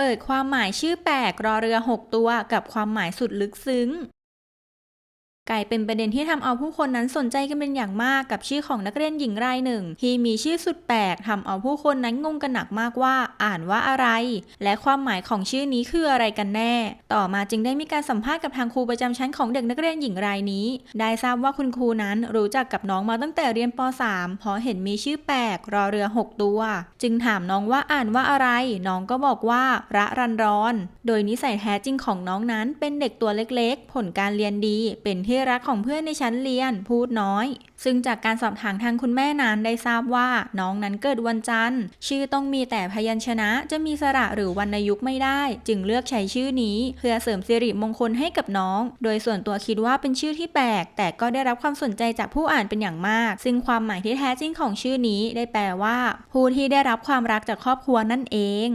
เปิดความหมายชื่อแปลกรอเรือ 6 ตัวกับความหมายสุดลึกซึ้ง กลายเป็นประเด็นที่ทำเอาผู้คนนั้นสนใจกันเป็นอย่างมากกับชื่อของนักเรียนหญิงรายหนึ่ง ที่มีชื่อสุดแปลกทำเอาผู้คนนั้นงงกันหนักมากว่าอ่านว่าอะไร และความหมายของชื่อนี้คืออะไรกันแน่ ต่อมาจึงได้มีการสัมภาษณ์กับทางครูประจำชั้นของเด็กนักเรียนหญิงรายนี้ ได้ทราบว่าคุณครูนั้นรู้จักกับน้องมาตั้งแต่เรียนป .3 เพราะเห็นมีชื่อแปลกรอเรือ 6 ตัว จึงถามน้องว่าอ่านว่าอะไร น้องก็บอกว่าระรันรอน โดยนิสัยแท้จริงของน้องนั้นเป็นเด็กตัวเล็กๆ ผลการเรียนดีเป็นที่รักของเพื่อนในชั้นเรียนพูดน้อย ซึ่งจากการสอบถามทางคุณแม่นั้นได้ทราบว่า น้องนั้นเกิดวันจันทร์ ชื่อต้องมีแต่พยัญชนะจะมีสระหรือวรรณยุกต์ไม่ได้ จึงเลือกใช้ชื่อนี้ เพื่อเสริมสิริมงคลให้กับน้อง โดยส่วนตัวคิดว่าเป็นชื่อที่แปลก แต่ก็ได้รับความสนใจจากผู้อ่านเป็นอย่างมาก ซึ่งความหมายที่แท้จริงของชื่อนี้ได้แปลว่า ผู้ที่ได้รับความรักจากครอบครัวนั่นเอง